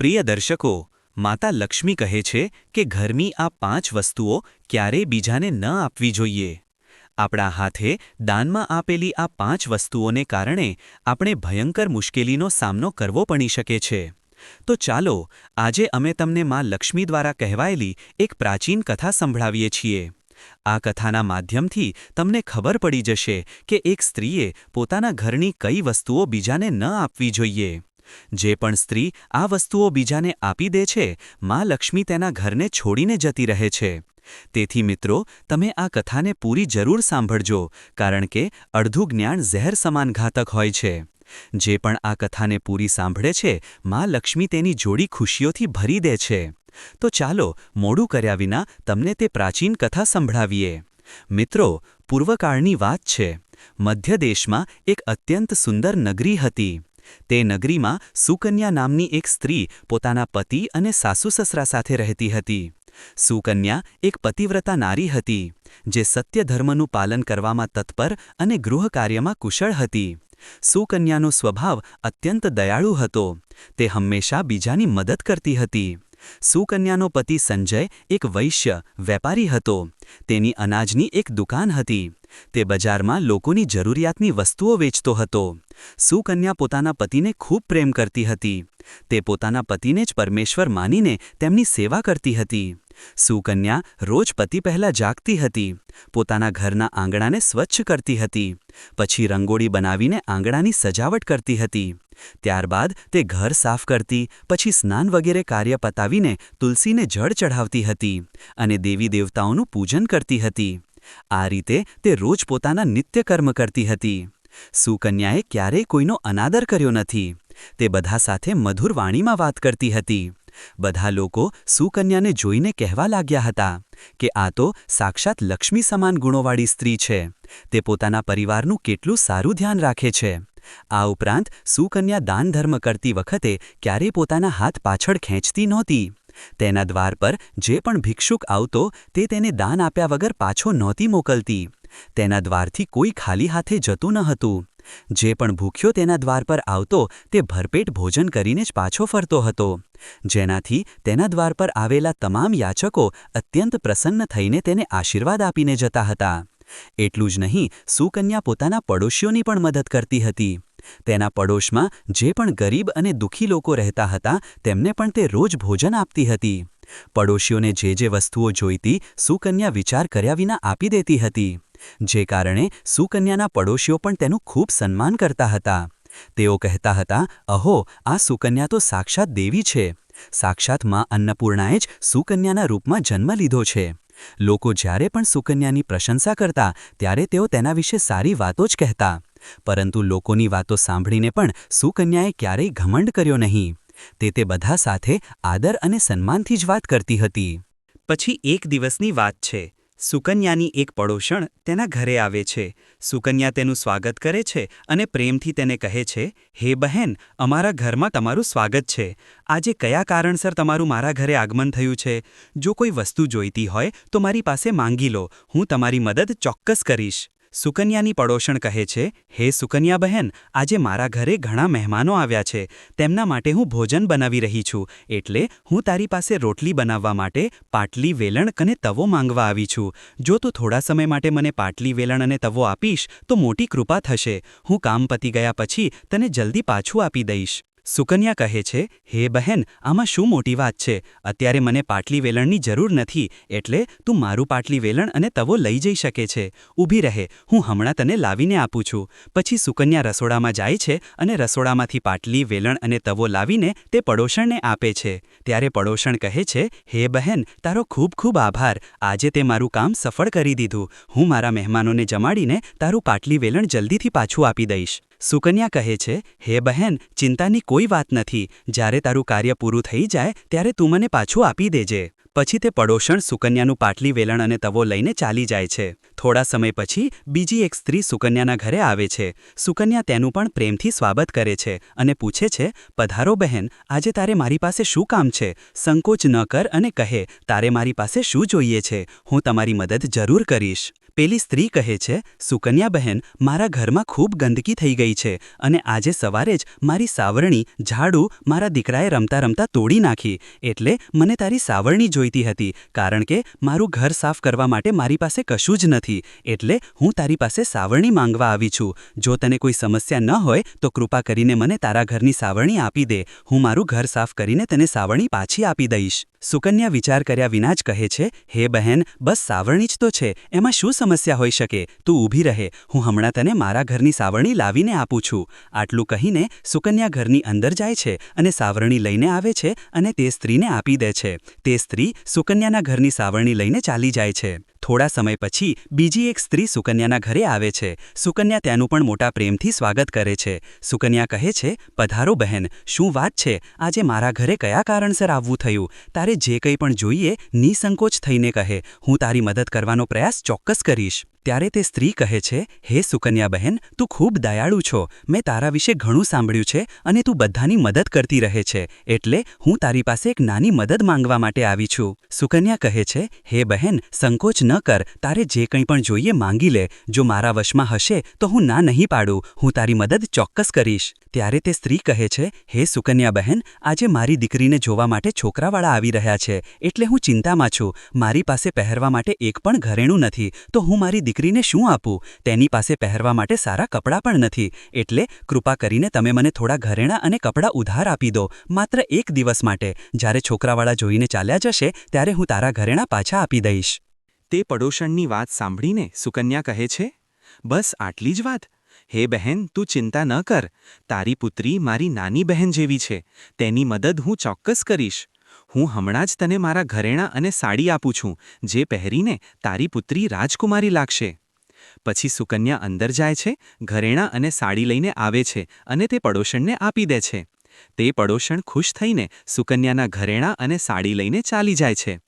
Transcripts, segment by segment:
પ્રિય દર્શકો, માતા લક્ષ્મી કહે છે કે ઘરની આ પાંચ વસ્તુઓ ક્યારેય બીજાને ન આપવી જોઈએ. આપણા હાથે દાનમાં આપેલી આ પાંચ વસ્તુઓને કારણે આપણે ભયંકર મુશ્કેલીનો સામનો કરવો પડી શકે છે. તો ચાલો, આજે અમે તમને માં લક્ષ્મી દ્વારા કહેવાયેલી એક પ્રાચીન કથા સંભળાવીએ છીએ. આ કથાના માધ્યમથી તમને ખબર પડી જશે કે એક સ્ત્રીએ પોતાના ઘરની કઈ વસ્તુઓ બીજાને ન આપવી જોઈએ. જે પણ સ્ત્રી આ વસ્તુઓ બીજાને આપી દે છે, માં લક્ષ્મી તેના ઘરને છોડીને જતી રહે છે. તેથી મિત્રો, તમે આ કથાને પૂરી જરૂર સાંભળજો, કારણ કે અડધું જ્ઞાન ઝેર સમાન ઘાતક હોય છે. જે પણ આ કથાને પૂરી સાંભળે છે, મા લક્ષ્મી તેની જોડી ખુશીઓથી ભરી દે છે. તો ચાલો, મોડું કર્યા વિના તમને તે પ્રાચીન કથા સંભળાવીએ. મિત્રો, પૂર્વકાળની વાત છે. મધ્ય દેશમાં એક અત્યંત સુંદર નગરી હતી. તે નગરીમાં સુકન્યા નામની એક સ્ત્રી પોતાના પતિ અને સાસુ સસરા સાથે રહેતી હતી. સુકન્યા એક પતિવ્રતા નારી હતી, જે સત્ય ધર્મનું પાલન કરવામાં તત્પર અને ગૃહકાર્યમાં કુશળ હતી. સુકન્યાનો સ્વભાવ અત્યંત દયાળુ હતો, તે હંમેશા બીજાની મદદ કરતી હતી. સુકન્યાનો પતિ સંજય એક વૈશ્ય, વેપારી હતો. તેની અનાજની એક દુકાન હતી. તે બજારમાં લોકોની જરૂરિયાતની વસ્તુઓ વેચતો હતો. સુકન્યા પોતાના પતિને ખૂબ પ્રેમ કરતી હતી. તે પોતાના પતિને જ પરમેશ્વર માનીને તેમની સેવા કરતી હતી. સુકન્યા રોજ પતિ પહેલાં જાગતી હતી. પોતાના ઘરના આંગણાને સ્વચ્છ કરતી હતી. પછી રંગોળી બનાવીને આંગણાની સજાવટ કરતી હતી. ત્યારબાદ તે ઘર સાફ કરતી, પછી સ્નાન વગેરે કાર્ય પતાવીને તુલસીને જળ ચઢાવતી હતી અને દેવી દેવતાઓનું પૂજન કરતી હતી. આ રીતે તે રોજ પોતાના નિત્યકર્મ કરતી હતી. સુકન્યાએ ક્યારેય કોઈનો અનાદર કર્યો નથી. તે બધા સાથે મધુર વાણીમાં વાત કરતી હતી. બધા લોકો સુકન્યાને જોઈને કહેવા લાગ્યા હતા કે આ તો સાક્ષાત લક્ષ્મી સમાન ગુણોવાળી સ્ત્રી છે. તે પોતાના પરિવારનું કેટલું સારું ધ્યાન રાખે છે. આ ઉપરાંત સુકન્યા દાન ધર્મ કરતી વખતે ક્યારેય પોતાના હાથ પાછળ ખેંચતી નહોતી. તેના દ્વાર પર જે પણ ભિક્ષુક આવતો તે તેને દાન આપ્યા વગર પાછો નહોતી મોકલતી. તેના દ્વારથી કોઈ ખાલી હાથે જતું ન હતું. જે પણ ભૂખ્યો તેના દ્વાર પર આવતો તે ભરપેટ ભોજન કરીને જ પાછો ફરતો હતો. જેનાથી તેના દ્વાર પર આવેલા તમામ યાચકો અત્યંત પ્રસન્ન થઈને તેને આશીર્વાદ આપીને જતા હતા. એટલું જ નહીં, સુકન્યા પોતાના પડોશીઓની પણ મદદ કરતી હતી. તેના પડોશમાં જે પણ ગરીબ અને દુઃખી લોકો રહેતા હતા, તેમને પણ તે રોજ ભોજન આપતી હતી. પડોશીઓને જે જે વસ્તુઓ જોઈતી, સુકન્યા વિચાર કર્યા વિના આપી દેતી હતી. જે કારણે સુકન્યાના પડોશીઓ પણ તેનું ખૂબ સન્માન કરતા હતા. તેઓ કહેતા હતા, અહો, આ સુકન્યા તો સાક્ષાત દેવી છે. સાક્ષાતમાં અન્નપૂર્ણાએ જ સુકન્યાના રૂપમાં જન્મ લીધો છે. લોકો જ્યારે પણ સુકન્યાની પ્રશંસા કરતા, ત્યારે તેઓ તેના વિશે સારી વાતો જ કહેતા. પરંતુ લોકોની વાતો સાંભળીને પણ સુકન્યાએ ક્યારેય ઘમંડ કર્યો નહીં. તે તે બધા સાથે આદર અને સન્માનથી જ વાત કરતી હતી. પછી એક દિવસની વાત છે. સુકન્યાની એક પડોશણ તેના ઘરે આવે છે. સુકન્યા તેનું સ્વાગત કરે છે અને પ્રેમથી તેને કહે છે, હે બહેન, અમારા ઘરમાં તમારું સ્વાગત છે. આજે કયા કારણસર તમારું મારા ઘરે આગમન થયું છે? જો કોઈ વસ્તુ જોઈતી હોય તો મારી પાસે માંગી લો. હું તમારી મદદ ચોક્કસ કરીશ. સુકન્યાની પડોશણ કહે છે, હે સુકન્યા બહેન, આજે મારા ઘરે ઘણા મહેમાનો આવ્યા છે. તેમના માટે હું ભોજન બનાવી રહી છું. એટલે હું તારી પાસે રોટલી બનાવવા માટે પાટલી વેલણ અને તવો માંગવા આવી છું. જો તું થોડા સમય માટે મને પાટલી વેલણ અને તવો આપીશ, તો મોટી કૃપા થશે. હું કામ પતી ગયા પછી તને જલ્દી પાછું આપી દઈશ. સુકન્યા કહે છે, હે બહેન, આમાં શું મોટી વાત છે? અત્યારે મને પાટલી વેલણની જરૂર નથી, એટલે તું મારું પાટલી વેલણ અને તવો લઈ જઈ શકે છે. ઊભી રહે, હું હમણાં તને લાવીને આપું છું. પછી સુકન્યા રસોડામાં જાય છે અને રસોડામાંથી પાટલી, વેલણ અને તવો લાવીને તે પડોશણને આપે છે. ત્યારે પડોશણ કહે છે, હે બહેન, તારો ખૂબ ખૂબ આભાર. આજે તે મારું કામ સફળ કરી દીધું. હું મારા મહેમાનોને જમાડીને તારું પાટલી વેલણ જલ્દીથી પાછું આપી દઈશ. સુકન્યા કહે છે, હે બહેન, ચિંતાની કોઈ વાત નથી. જ્યારે તારું કાર્ય પૂરું થઈ જાય, ત્યારે તું મને પાછું આપી દેજે. પછી તે પડોશણ સુકન્યાનું પાટલી વેલણ અને તવો લઈને ચાલી જાય છે. થોડા સમય પછી બીજી એક સ્ત્રી સુકન્યાના ઘરે આવે છે. સુકન્યા તેનું પણ પ્રેમથી સ્વાગત કરે છે અને પૂછે છે, પધારો બહેન, આજે તારે મારી પાસે શું કામ છે? સંકોચ ન કર અને કહે, તારે મારી પાસે શું જોઈએ છે? હું તમારી મદદ જરૂર કરીશ. પેલી સ્ત્રી કહે છે સુકન્યા બહેન મારા ઘરમાં ખૂબ ગંદકી થઈ ગઈ છે અને આજે સવારે જ મારી સાવરણી, ઝાડુ મારા દીકરાએ રમતા રમતા તોડી નાખી એટલે મને તારી સાવરણી જોઈતી હતી, કારણ કે મારું ઘર સાફ કરવા માટે મારી પાસે કશું જ નથી એટલે હું તારી પાસે સાવરણી માંગવા આવી છું. જો તને કોઈ સમસ્યા ન હોય, તો કૃપા કરીને મને તારા ઘરની સાવરણી આપી દે. હું મારું ઘર સાફ કરીને તને સાવરણી પાછી આપી દઈશ. સુકન્યા વિચાર કર્યા વિના જ કહે છે, હે બહેન, બસ સાવરણી જ તો છે. એમાં શું સમસ્યા હોઈ શકે? તું ઊભી રહે. હું હમણાં તને મારા ઘરની સાવરણી લાવીને આપું છું. આટલું કહીને સુકન્યા ઘરની અંદર જાય છે અને સાવરણી લઈને આવે છે અને તે સ્ત્રીને આપી દે છે. તે સ્ત્રી સુકન્યાના ઘરની સાવરણી લઈને ચાલી જાય છે. થોડા સમય પછી બીજી એક સ્ત્રી સુકન્યાના ઘરે આવે છે. સુકન્યા તેનું પણ મોટા પ્રેમથી સ્વાગત કરે છે. સુકન્યા કહે છે, પધારો બહેન, શું વાત છે? આજે મારા ઘરે કયા કારણસર આવવું થયું? તારે જે કંઈ પણ જોઈએ, નિસંકોચ થઈને કહે. હું તારી મદદ કરવાનો પ્રયાસ ચોક્કસ કરીશ. ત્યારે તે સ્ત્રી કહે છે, હે સુકન્યા બહેન, તું ખૂબ દયાળુ છો. મેં તારા વિશે ઘણું સાંભળ્યું છે અને તું બધાની મદદ કરતી રહે છે. એટલે હું તારી પાસે એક નાની મદદ માંગવા માટે આવી છું. સુકન્યા કહે છે, હે બહેન, સંકોચ ન કર, તારે જે કંઈ પણ જોઈએ માંગી લે. જો મારા વશમાં હશે, તો હું ના નહીં પાડું. હું તારી મદદ ચોક્કસ કરીશ. ત્યારે તે સ્ત્રી કહે છે, હે સુકન્યા બહેન આજે મારી દીકરીને જોવા માટે છોકરાવાળા આવી રહ્યા છે. એટલે હું ચિંતામાં છું. મારી પાસે પહેરવા માટે એક પણ ઘરેણું નથી. તો હું મારી દીકરીને શું આપું? તેની પાસે પહેરવા માટે સારા કપડાં પણ નથી. એટલે કૃપા કરીને તમે મને થોડા ઘરેણાં અને કપડાં ઉધાર આપી દો. માત્ર એક દિવસ માટે. જ્યારે છોકરાવાળા જોઈને ચાલ્યા જશે, ત્યારે હું તારા ઘરેણાં પાછા આપી દઈશ. તે પડોશણની વાત સાંભળીને સુકન્યા કહે છે, બસ આટલી જ વાત. હે બહેન, તું ચિંતા ન કર. તારી પુત્રી મારી નાની બહેન જેવી છે. તેની મદદ હું ચોક્કસ કરીશ. હું હમણાં જ તને મારા ઘરેણાં અને સાડી આપું છું, જે પહેરીને તારી પુત્રી રાજકુમારી લાગશે. પછી સુકન્યા અંદર જાય છે, ઘરેણાં અને સાડી લઈને આવે છે અને તે પડોશણને આપી દે છે. તે પડોશણ ખુશ થઈને સુકન્યાના ઘરેણાં અને સાડી લઈને ચાલી જાય છે.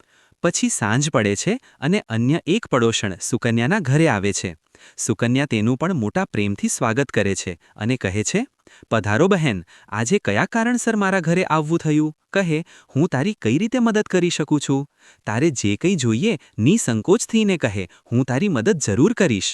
પછી સાંજ પડે છે અને અન્ય એક પડોશણ સુકન્યાના ઘરે આવે છે. સુકન્યા તેનું પણ મોટા પ્રેમથી સ્વાગત કરે છે અને કહે છે, પધારો બહેન, આજે કયા કારણસર મારા ઘરે આવવું થયું? કહે, હું તારી કઈ રીતે મદદ કરી શકું છું? તારે જે કંઈ જોઈએ, નિસંકોચ થઈને કહે, હું તારી મદદ જરૂર કરીશ.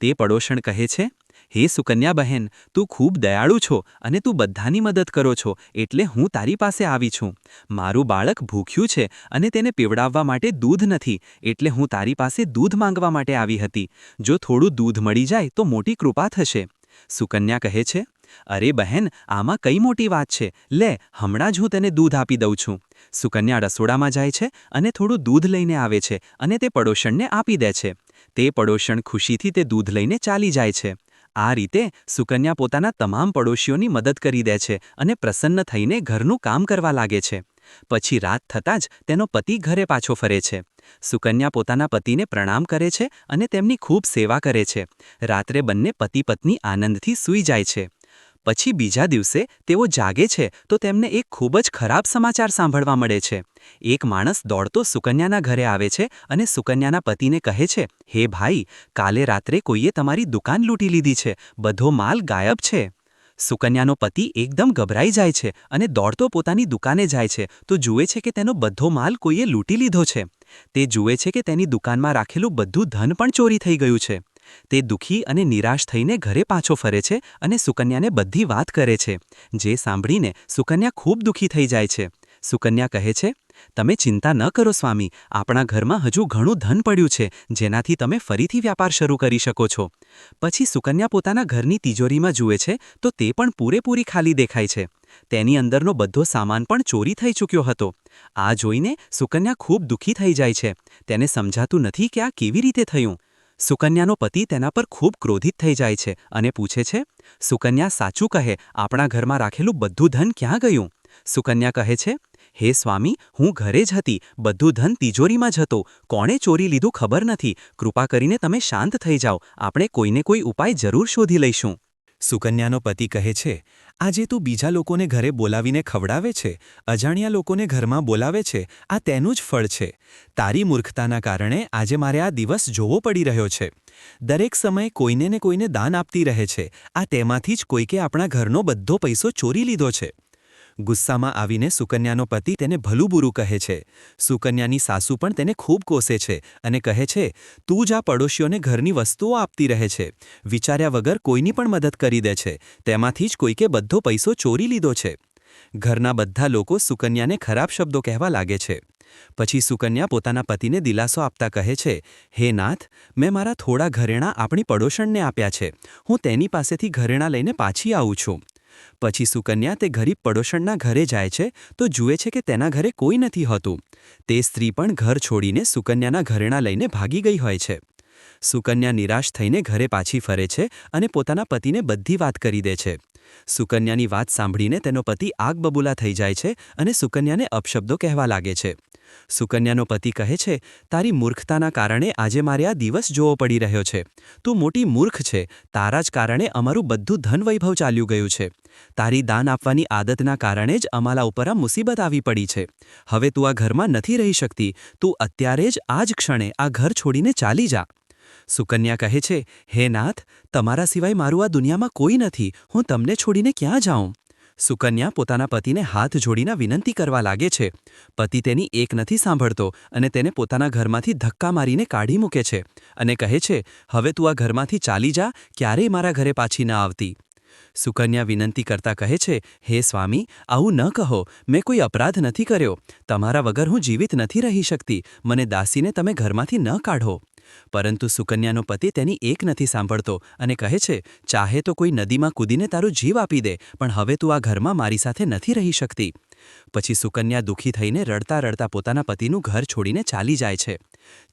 તે પડોશણ કહે છે હે સુકન્યા બહેન તું ખૂબ દયાળુ છો અને તું બધાની મદદ કરો છો, એટલે હું તારી પાસે આવી છું. મારું બાળક ભૂખ્યું છે અને તેને પીવડાવવા માટે દૂધ નથી, એટલે હું તારી પાસે દૂધ માંગવા માટે આવી હતી. જો થોડું દૂધ મળી જાય તો મોટી કૃપા થશે. સુકન્યા કહે છે, અરે બહેન, આમાં કઈ મોટી વાત છે? લે, હમણાં જ હું તેને દૂધ આપી દઉં છું. સુકન્યા રસોડામાં જાય છે અને થોડું દૂધ લઈને આવે છે અને તે પડોશણને આપી દે છે. તે પડોશણ ખુશીથી તે દૂધ લઈને ચાલી જાય છે. આ રીતે સુકન્યા પોતાના તમામ પડોશીઓની મદદ કરી દે છે અને પ્રસન્ન થઈને ઘરનું કામ કરવા લાગે છે. પછી રાત થતાં જ તેનો પતિ ઘરે પાછો ફરે છે. સુકન્યા પોતાના પતિને પ્રણામ કરે છે અને તેમની ખૂબ સેવા કરે છે. રાત્રે બંને પતિ પત્ની આનંદથી સૂઈ જાય છે. પછી બીજા દિવસે તેઓ જાગે છે તો તેમને એક ખૂબ જ ખરાબ સમાચાર સાંભળવા મળે છે. એક માણસ દોડતો સુકન્યાના ઘરે આવે છે અને સુકન્યાના પતિને કહે છે, હે ભાઈ, કાલે રાત્રે કોઈએ તમારી દુકાન લૂંટી લીધી છે. બધો માલ ગાયબ છે. સુકન્યાનો પતિ એકદમ ગભરાઈ જાય છે અને દોડતો પોતાની દુકાને જાય છે તો જુએ છે કે તેનો બધો માલ કોઈએ લૂંટી લીધો છે. તે જુએ છે કે તેની દુકાનમાં રાખેલું બધું ધન પણ ચોરી થઈ ગયું છે. તે દુઃખી અને નિરાશ થઈને ઘરે પાછો ફરે છે અને સુકન્યાને બધી વાત કરે છે. જે સાંભળીને સુકન્યા ખૂબ દુઃખી થઈ જાય છે. સુકન્યા કહે છે, તમે ચિંતા ન કરો સ્વામી. આપણા ઘરમાં હજુ ઘણું ધન પડ્યું છે, જેનાથી તમે ફરીથી વ્યાપાર શરૂ કરી શકો છો. પછી સુકન્યા પોતાના ઘરની તિજોરીમાં જુએ છે, તો તે પણ પૂરેપૂરી ખાલી દેખાય છે. તેની અંદરનો બધો સામાન પણ ચોરી થઈ ચૂક્યો હતો. આ જોઈને સુકન્યા ખૂબ દુઃખી થઈ જાય છે. તેને સમજાતું નથી કે આ કેવી રીતે થયું. સુકન્યાનો પતિ તેના પર ખૂબ ક્રોધિત થઈ જાય છે અને પૂછે છે, સુકન્યા, સાચું કહે, આપણા ઘરમાં રાખેલું બધું ધન ક્યાં ગયું? સુકન્યા કહે છે, હે સ્વામી, હું ઘરે જ હતી, બધું ધન તિજોરીમાં જ હતો, કોણે ચોરી લીધું ખબર નથી, કૃપા કરીને તમે શાંત થઈ જાઓ, આપણે કોઈને કોઈ ઉપાય જરૂર શોધી લઈશું. સુકન્યાનો પતિ કહે છે, આજે તું બીજા લોકોને ઘરે બોલાવીને ખવડાવે છે, અજાણ્યા લોકોને ઘરમાં બોલાવે છે, આ તેનું જ ફળ છે. તારી મૂર્ખતાના કારણે આજે મારે આ દિવસ જોવો પડી રહ્યો છે. દરેક સમયે કોઈને ને કોઈને દાન આપતી રહે છે. આ તેમાંથી જ કોઈકે આપણા ઘરનો બધો પૈસો ચોરી લીધો છે. ગુસ્સામાં આવીને સુકન્યાનો પતિ તેને ભલું બુરું કહે છે. સુકન્યાની સાસુ પણ તેને ખૂબ કોસે છે અને કહે છે, તું જ આ પડોશીઓને ઘરની વસ્તુઓ આપતી રહે છે. વિચાર્યા વગર કોઈની પણ મદદ કરી દે છે. તેમાંથી જ કોઈકે બધો પૈસો ચોરી લીધો છે. ઘરના બધા લોકો સુકન્યાને ખરાબ શબ્દો કહેવા લાગે છે. પછી સુકન્યા પોતાના પતિને દિલાસો આપતા કહે છે, હે નાથ, મેં મારા થોડા ઘરેણાં આપણી પડોશણને આપ્યા છે. હું તેની પાસેથી ઘરેણાં લઈને પાછી આવું છું. પછી સુકન્યા તે ગરીબ પડોશણના ઘરે જાય છે તો જુએ છે કે તેના ઘરે કોઈ નથી હોતું. તે સ્ત્રી પણ ઘર છોડીને સુકન્યાના ઘરેણાં લઈને ભાગી ગઈ હોય છે. સુકન્યા નિરાશ થઈને ઘરે પાછી ફરે છે અને પોતાના પતિને બધી વાત કરી દે છે. સુકન્યાની વાત સાંભળીને તેનો પતિ આગ બબૂલા થઈ જાય છે અને સુકન્યાને અપશબ્દો કહેવા લાગે છે. સુકન્યાનો પતિ કહે છે, તારી મૂર્ખતાના કારણે આજે મારે આ દિવસ જોવો પડી રહ્યો છે. તું મોટી મૂર્ખ છે. તારા જ કારણે અમારું બધું ધન વૈભવ ચાલ્યું ગયું છે. તારી દાન આપવાની આદતના કારણે જ અમારા ઉપર આ મુસીબત આવી પડી છે. હવે તું આ ઘરમાં નથી રહી શકતી. તું અત્યારે જ આ જ ક્ષણે આ ઘર છોડીને ચાલી જા. સુકન્યા કહે છે, હે નાથ, તમારા સિવાય મારું આ દુનિયામાં કોઈ નથી. હું તમને છોડીને ક્યાં જાઉં? સુકન્યા પોતાના પતિને હાથ જોડીને વિનંતી કરવા લાગે છે. પતિ તેની એક નથી સાંભળતો અને તેને પોતાના ઘરમાંથી ધક્કા મારીને કાઢી મૂકે છે અને કહે છે, હવે તું આ ઘરમાંથી ચાલી જા, ક્યારેય મારા ઘરે પાછી ન આવતી. સુકન્યા વિનંતી કરતા કહે છે, હે સ્વામી, આવું ન કહો. મેં કોઈ અપરાધ નથી કર્યો. તમારા વગર હું જીવિત નથી રહી શકતી. મને દાસીને તમે ઘરમાંથી ન કાઢો. પરંતુ સુકન્યાનો પતિ તેની એક નથી સાંભળતો અને કહે છે, ચાહે તો કોઈ નદીમાં કૂદીને તારું જીવ આપી દે, પણ હવે તું આ ઘરમાં મારી સાથે નથી રહી શકતી. પછી સુકન્યા દુઃખી થઈને રડતા રડતા પોતાના પતિનું ઘર છોડીને ચાલી જાય છે.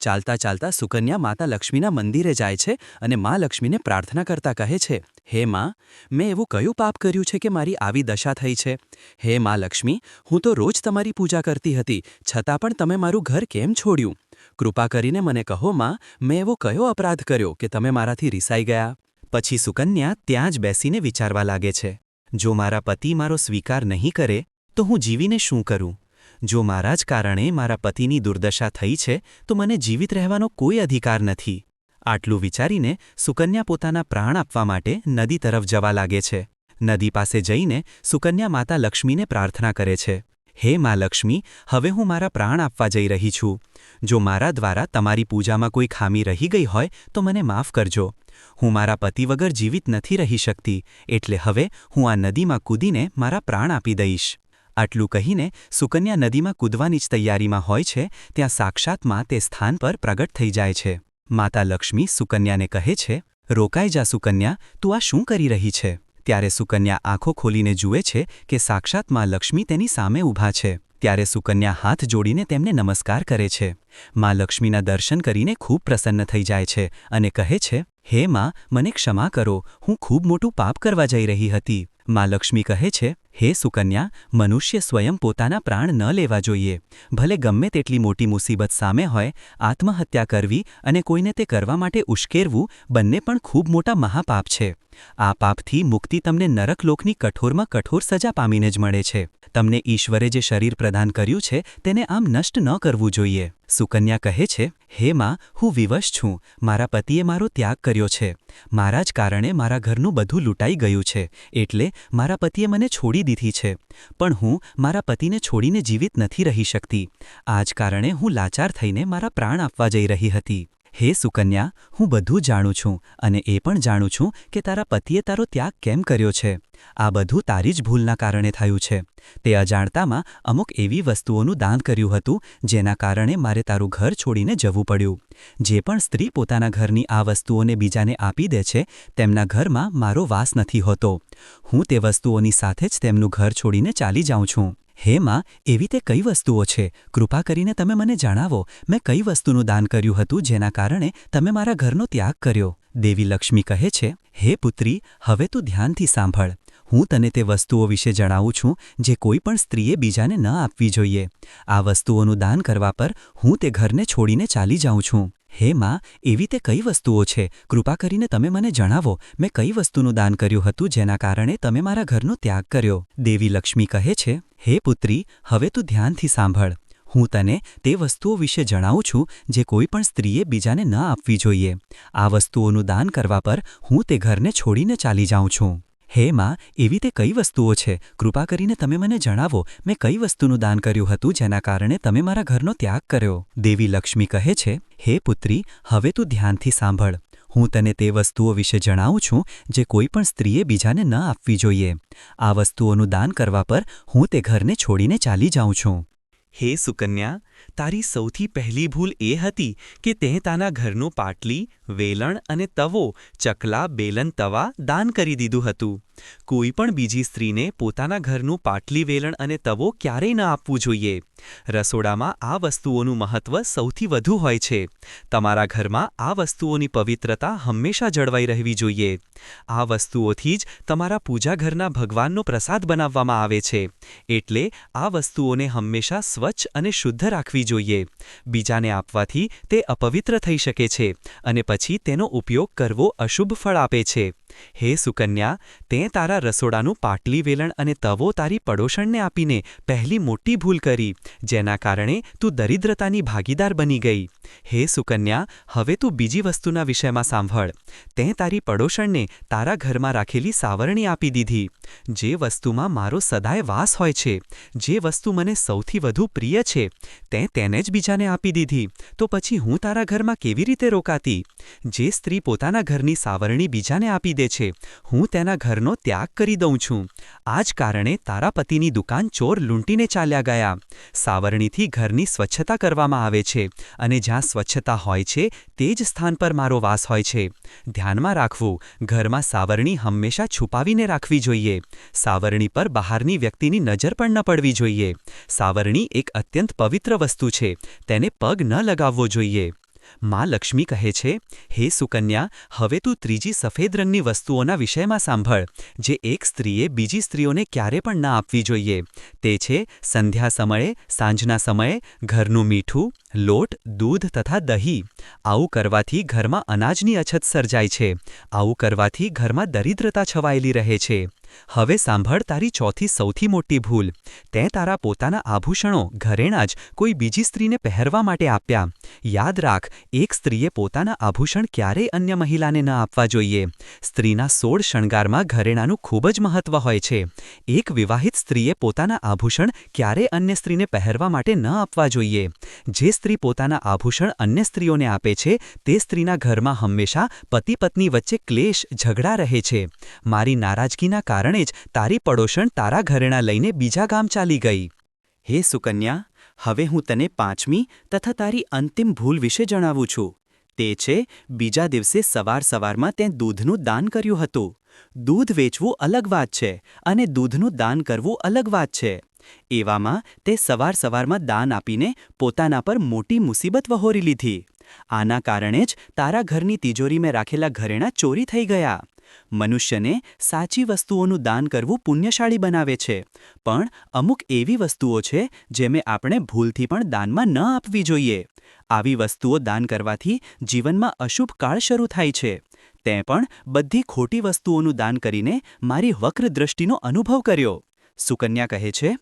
ચાલતા ચાલતા સુકન્યા માતા લક્ષ્મીના મંદિરે જાય છે અને મા લક્ષ્મીને પ્રાર્થના કરતા કહે છે, હે માં, મેં એવું કયું પાપ કર્યું છે કે મારી આવી દશા થઈ છે? હે મા લક્ષ્મી, હું તો રોજ તમારી પૂજા કરતી હતી, છતાં પણ તમે મારું ઘર કેમ છોડ્યું? કૃપા કરીને મને કહો માં, મેં એવો કયો અપરાધ કર્યો કે તમે મારાથી રિસાઈ ગયા? પછી સુકન્યા ત્યાં જ બેસીને વિચારવા લાગે છે, જો મારા પતિ મારો સ્વીકાર નહીં કરે, તો હું જીવીને શું કરું? જો મારા જ કારણે મારા પતિની દુર્દશા થઈ છે, તો મને જીવિત રહેવાનો કોઈ અધિકાર નથી. આટલું વિચારીને સુકન્યા પોતાના પ્રાણ આપવા માટે નદી તરફ જવા લાગે છે. નદી પાસે જઈને સુકન્યા માતા લક્ષ્મીને પ્રાર્થના કરે છે. હે મા લક્ષ્મી, હવે હું મારા પ્રાણ આપવા જઈ રહી છું. જો મારા દ્વારા તમારી પૂજામાં કોઈ ખામી રહી ગઈ હોય, તો મને માફ કરજો. હું મારા પતિ વગર જીવિત નથી રહી શકતી, એટલે હવે હું આ નદીમાં કૂદીને મારા પ્રાણ આપી દઈશ. આટલું કહીને સુકન્યા નદીમાં કૂદવાની જ તૈયારીમાં હોય છે, ત્યાં સાક્ષાતમાં તે સ્થાન પર પ્રગટ થઈ જાય છે. માતા લક્ષ્મી સુકન્યાને કહે છે, રોકાઈ જા સુકન્યા, તું આ શું કરી રહી છે? ત્યારે સુકન્યા આંખો ખોલીને જુએ છે કે સાક્ષાતમાં લક્ષ્મી તેની સામે ઊભા છે. ત્યારે સુકન્યા હાથ જોડીને તેમને નમસ્કાર કરે છે. માં લક્ષ્મીના દર્શન કરીને ખૂબ પ્રસન્ન થઈ જાય છે અને કહે છે, હે માં, મને ક્ષમા કરો, હું ખૂબ મોટું પાપ કરવા જઈ રહી હતી. માં લક્ષ્મી કહે છે હે સુકન્યા, મનુષ્ય સ્વયં પોતાના પ્રાણ ન લેવા જોઈએ. ભલે ગમે તેટલી મોટી મુસીબત સામે હોય, આત્મહત્યા કરવી અને કોઈને તે કરવા માટે ઉશ્કેરવું બંને પણ ખૂબ મોટા મહાપાપ છે. આ પાપથી મુક્તિ તમને નરકલોકની કઠોરમાં કઠોર સજા પામીને જ મળે છે. તમને ઈશ્વરે જે શરીર પ્રદાન કર્યું છે, તેને આમ નષ્ટ ન કરવું જોઈએ. સુકન્યા કહે છે, હે માં, હું વિવશ છું. મારા પતિએ મારો ત્યાગ કર્યો છે. મારા જ કારણે મારા ઘરનું બધું લૂંટાઈ ગયું છે. એટલે મારા પતિએ મને છોડી દીધી છે. પણ હું મારા પતિને છોડીને જીવિત નથી રહી શકતી. આ જ કારણે હું લાચાર થઈને મારા પ્રાણ આપવા જઈ રહી હતી. હે સુકન્યા, હું બધું જાણું છું અને એ પણ જાણું છું કે તારા પતિએ તારો ત્યાગ કેમ કર્યો છે? આ બધું તારી જ ભૂલના કારણે થયું છે. તે અજાણતામાં અમુક એવી વસ્તુઓનું દાન કર્યું હતું, જેના કારણે મારે તારું ઘર છોડીને જવું પડ્યું. જે પણ સ્ત્રી પોતાના ઘરની આ વસ્તુઓને બીજાને આપી દે છે, તેમના ઘરમાં મારો વાસ નથી હોતો. હું તે વસ્તુઓની સાથે જ તેમનું ઘર છોડીને ચાલી જાઉં છું. હે માં, એવી તે કઈ વસ્તુઓ છે? કૃપા કરીને તમે મને જણાવો. મેં કઈ વસ્તુનું દાન કર્યું હતું જેના કારણે તમે મારા ઘરનો ત્યાગ કર્યો? દેવી લક્ષ્મી કહે છે, હે પુત્રી, હવે તું ધ્યાનથી સાંભળ. હું તને તે વસ્તુઓ વિશે જણાવું છું જે કોઈ પણ સ્ત્રીએ બીજાને ન આપવી જોઈએ. આ વસ્તુઓનું દાન કરવા પર હું તે ઘરને છોડીને ચાલી જાઉં છું. હે માં, એવી તે કઈ વસ્તુઓ છે? કૃપા કરીને તમે મને જણાવો. મેં કઈ વસ્તુનું દાન કર્યું હતું જેના કારણે તમે મારા ઘરનો ત્યાગ કર્યો? દેવી લક્ષ્મી કહે છે, હે પુત્રી, હવે તું ધ્યાનથી સાંભળ. હું તને તે વસ્તુઓ વિશે જણાવું છું જે કોઈ પણ સ્ત્રીએ બીજાને ન આપવી જોઈએ. આ વસ્તુઓનું દાન કરવા પર હું તે ઘરને છોડીને ચાલી જાઉં છું. હે માં, એવી તે કઈ વસ્તુઓ છે? કૃપા કરીને તમે મને જણાવો. મેં કઈ વસ્તુનું દાન કર્યું હતું જેના કારણે તમે મારા ઘરનો ત્યાગ કર્યો? દેવી લક્ષ્મી કહે છે, હે પુત્રી, હવે તું ધ્યાનથી સાંભળ. હું તને તે વસ્તુઓ વિશે જણાવું છું જે કોઈ પણ સ્ત્રીએ બીજાને ન આપવી જોઈએ. આ વસ્તુઓનું દાન કરવા પર હું તે ઘરને છોડીને ચાલી જાઉં છું. હે સુકન્યા તારી સૌથી પહેલી ભૂલ એ હતી કે તે તાના ઘરનું પાટલી, વેલણ અને તવો, ચકલા, બેલન તવા દાન કરી દીધું હતું. કોઈ પણ બીજી સ્ત્રીને પોતાના ઘરનું પાટલી, વેલણ અને તવો ક્યારેય ન આપવું જોઈએ. રસોડામાં આ વસ્તુઓનું મહત્વ સૌથી વધુ હોય છે. તમારા ઘરમાં આ વસ્તુઓની પવિત્રતા હંમેશા જળવાઈ રહેવી જોઈએ. આ વસ્તુઓથી જ તમારા પૂજા ઘરના ભગવાનનો પ્રસાદ બનાવવામાં આવે છે. એટલે આ વસ્તુઓને હંમેશા સ્વચ્છ અને શુદ્ધ રાખવી જોઈએ. બીજાને આપવાથી તે અપવિત્ર થઈ શકે છે અને પછી તેનો ઉપયોગ કરવો અશુભ ફળ આપે છે. હે સુકન્યા, તે તારા રસોડાનું પાટલી વેલણ અને તવો તારી પડોશણને આપીને પહેલી મોટી ભૂલ કરી, જેના કારણે તું દરિદ્રતાની ભાગીદાર બની ગઈ. હે સુકન્યા, હવે તું બીજી વસ્તુના વિષયમાં સાંભળ. તે તારી પડોશણને તારા ઘરમાં રાખેલી સાવરણી આપી દીધી. જે વસ્તુમાં મારો સદાય વાસ હોય છે, જે વસ્તુ મને સૌથી વધુ પ્રિય છે તે તેને જ બીજાને આપી દીધી. તો પછી હું તારા ઘરમાં કેવી રીતે રોકાતી? જે સ્ત્રી પોતાના ઘરની સાવરણી બીજાને આપી દે છે, હું તેના ઘરનો ત્યાગ કરી દઉં છું. આ જ કારણે તારા પતિની દુકાન ચોર લૂંટીને ચાલ્યા ગયા. સાવરણીથી ઘરની સ્વચ્છતા કરવામાં આવે છે અને જ્યાં સ્વચ્છતા હોય છે, તે જ સ્થાન પર મારો વાસ હોય છે. ધ્યાનમાં રાખવું, ઘરમાં સાવરણી હંમેશા છુપાવીને રાખવી જોઈએ. સાવરણી પર બહારની વ્યક્તિની નજર પણ ન પડવી જોઈએ. સાવરણી એક અત્યંત પવિત્ર વસ્તુ છે, તેને પગ ન લગાવવો જોઈએ. માં લક્ષ્મી કહે છે, હે સુકન્યા, હવે તું ત્રીજી સફેદ રંગની વસ્તુઓના વિષયમાં સાંભળ, જે એક સ્ત્રીએ બીજી સ્ત્રીઓને ક્યારે પણ ના આપવી જોઈએ. તે છે, સંધ્યા સમયે, સાંજના સમયે, ઘરનું મીઠું, લોટ, દૂધ તથા દહીં. આવું કરવાથી ઘરમાં અનાજની અછત સર્જાય છે. આવું કરવાથી ઘરમાં દરિદ્રતા છવાયેલી રહે છે. હવે સાંભળ તારી ચોથી સૌથી મોટી ભૂલ. તે તારા પોતાના આભૂષણો, ઘરેણાં જ કોઈ બીજી સ્ત્રીને પહેરવા માટે આપ્યા. યાદ રાખ, એક સ્ત્રીએ પોતાના આભૂષણ ક્યારેય અન્ય મહિલાને ન આપવા જોઈએ. સ્ત્રીના સોળ શણગારમાં ઘરેણાંનું ખૂબ જ મહત્વ હોય છે. એક વિવાહિત સ્ત્રીએ પોતાના આભૂષણ ક્યારેય અન્ય સ્ત્રીને પહેરવા માટે ન આપવા જોઈએ. જે સ્ત્રી પોતાના આભૂષણ અન્ય સ્ત્રીઓને આપે છે, તે સ્ત્રીના ઘરમાં હંમેશા પતિ પત્ની વચ્ચે ક્લેશ, ઝઘડા રહે છે. મારી નારાજગીના કારણે જ તારી પડોશણ તારા ઘરેણાં લઈને બીજા ગામ ચાલી ગઈ. હે સુકન્યા, હવે હું તને પાંચમી તથા તારી અંતિમ ભૂલ વિશે જણાવું છું. તે છે, બીજા દિવસે સવાર સવારમાં તે દૂધનું દાન કર્યું હતું. દૂધ વેચવું અલગ વાત છે અને દૂધનું દાન કરવું અલગ વાત છે. એવામાં તે સવાર સવારમાં દાન આપીને પોતાના પર મોટી મુસીબત વહોરી લીધી. આના કારણે જ તારા ઘરની તિજોરીમાં રાખેલા ઘરેણાં ચોરી થઈ ગયા. મનુષ્યને સાચી વસ્તુઓનું દાન કરવું પુણ્યશાળી બનાવે છે. પણ અમુક એવી વસ્તુઓ છે જેમે આપણે ભૂલથી પણ દાનમાં ન આપવી જોઈએ. આવી વસ્તુઓ દાન કરવાથી જીવનમાં અશુભ કાળ શરૂ થાય છે. તે પણ બધી ખોટી વસ્તુઓનું દાન કરીને મારી વક્ર દ્રષ્ટિનો અનુભવ કર્યો. સુકન્યા કહે છે,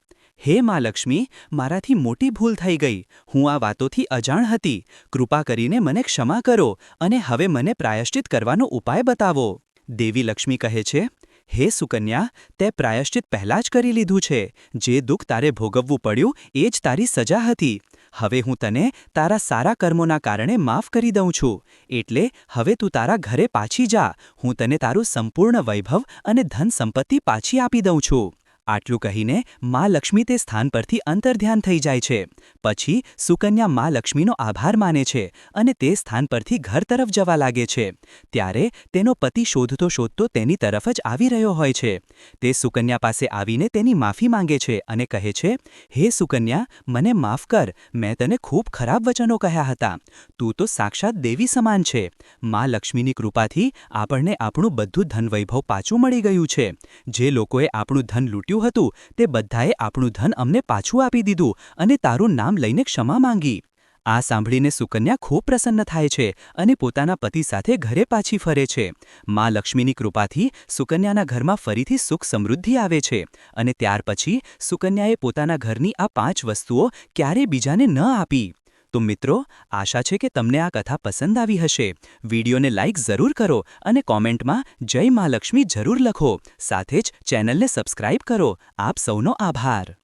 હે મા લક્ષ્મી, મારાથી મોટી ભૂલ થઈ ગઈ. હું આ વાતોથી અજાણ હતી. કૃપા કરીને મને ક્ષમા કરો અને હવે મને પ્રાયશ્ચિત કરવાનો ઉપાય બતાવો. દેવી લક્ષ્મી કહે છે, હે સુકન્યા, તે પ્રાયશ્ચિત પહેલાં જ કરી લીધું છે. જે દુઃખ તારે ભોગવવું પડ્યું, એ જ તારી સજા હતી. હવે હું તને તારા સારા કર્મોના કારણે માફ કરી દઉં છું. એટલે હવે તું તારા ઘરે પાછી જા. હું તને તારું સંપૂર્ણ વૈભવ અને ધન સંપત્તિ પાછી આપી દઉં છું. આટલું કહીને મા લક્ષ્મી તે સ્થાન પરથી અંતર્ધ્યાન થઈ જાય છે. પછી સુકન્યા મા લક્ષ્મીનો આભાર માને છે અને તે સ્થાન પરથી ઘર તરફ જવા લાગે છે. ત્યારે તેનો પતિ શોધતો શોધતો તેની તરફ જ આવી રહ્યો હોય છે. તે સુકન્યા પાસે આવીને તેની માફી માંગે છે અને કહે છે, હે સુકન્યા, મને માફ કર, મેં તને ખૂબ ખરાબ વચનો કહ્યા હતા. તું તો સાક્ષાત દેવી સમાન છે. મા લક્ષ્મીની કૃપાથી આપણને આપણું બધું ધનવૈભવ પાછું મળી ગયું છે. જે લોકોએ આપણું ધન લૂંટ્યું હતું. તે બધાએ આપણું ધન અમને પાછું આપી દીધું અને તારું નામ લઈને ક્ષમા માંગી. આ સાંભળીને સુકન્યા ખૂબ પ્રસન્ન થાય છે અને પોતાના પતિ સાથે ઘરે પાછી ફરે છે. મા લક્ષ્મીની કૃપાથી સુકન્યાના ઘરમાં ફરીથી સુખ સમૃદ્ધિ આવે છે અને ત્યાર પછી સુકન્યાએ પોતાના ઘરની આ પાંચ વસ્તુઓ ક્યારેય બીજાને ન આપી. તો મિત્રો, આશા છે કે તમને આ કથા પસંદ આવી હશે. વિડીયોને લાઇક જરૂર કરો અને કોમેન્ટમાં જય મા લક્ષ્મી જરૂર લખો. સાથે જ ચેનલને સબસ્ક્રાઇબ કરો. આપ સૌનો આભાર.